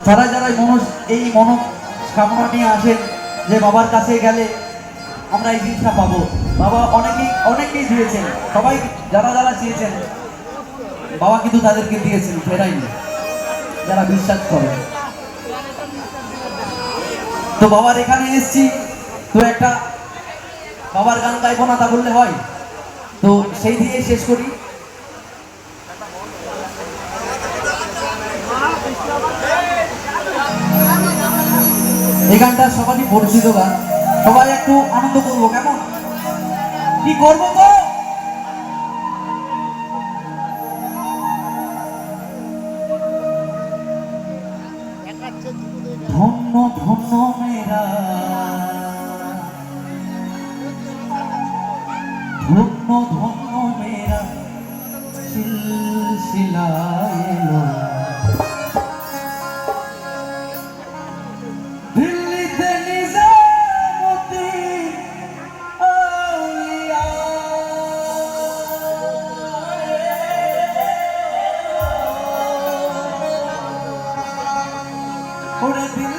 যারা যারা মনস এই মন কামনা নিয়ে আসেন যে বাবার কাছে গেলে আমরা এই জিনিসটা পাবো। বাবা অনেকেই অনেকেই দিয়েছেন। সবাই যারা যারা চেয়েছেন বাবা কিন্তু তাদেরকে দিয়েছেন ফেরাইনি যারা বিশ্বাস করে। তো বাবার এখানে এসছি, তো একটা বাবার গান গাইবো না তা বললে হয়। তো সেই দিয়ে শেষ করি। এই গানটা সবারই পরিচিত গান। সবাই একটু আনন্দ করব, কেমন? কি করব গো? ধন্য ধন্য মেরা ধন্য ধন্য মেরা সিলসিলা এলো। Por el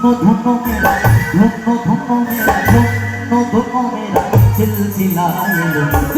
ধন্য ধন্য মেরা ধন্য ধন্য মেরা ধন্য ধন্য মেরা সিলসিলা এলো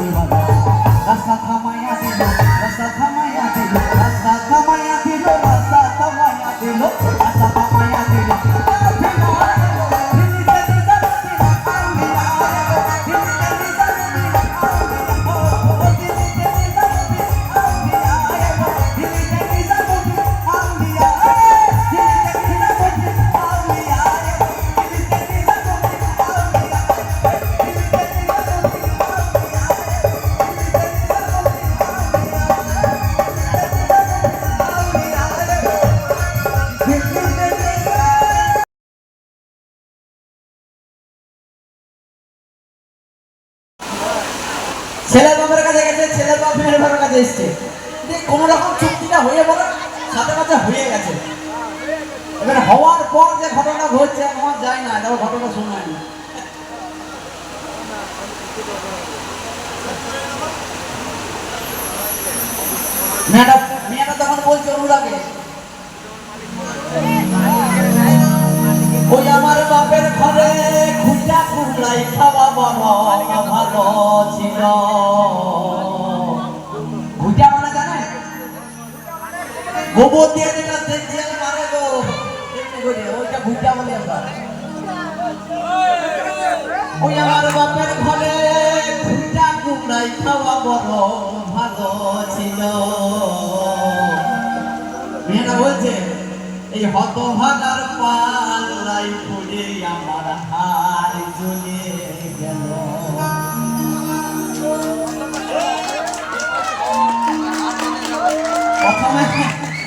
ওই বাজারে রাস্তা থামাইয়া দিল ছেলের বাপের কাছে গেছে, ছেলের বাপ মেয়ের বাপের কাছে এসছে। কোনো রকম চুক্তিটা হয়ে বলো, সাথে সাথে হয়ে গেছে। এবার হওয়ার পর যে ঘটনা ঘটছে আমার যায় না তারপর ঘটনা শোনায় না। মেয়েটা মেয়েটা তখন বলছে অনুরাগে, ওই আমার বাপের ঘরে খুঁটা কুমড়াই খাওয়া বড় ভালো। গোবর দিয়ে যেটা দেখছি মারে গো এমনি ওইটা খুঁটা বলে আমরা। ওই আমার বাপের ঘরে খুঁটা কুমড়াই খাওয়া বড় ভালো ছিল। মেয়েটা বলছে, এই হতভাগার পাল্লাই পড়ে আমার হার জ্বলে গেল। প্রথমে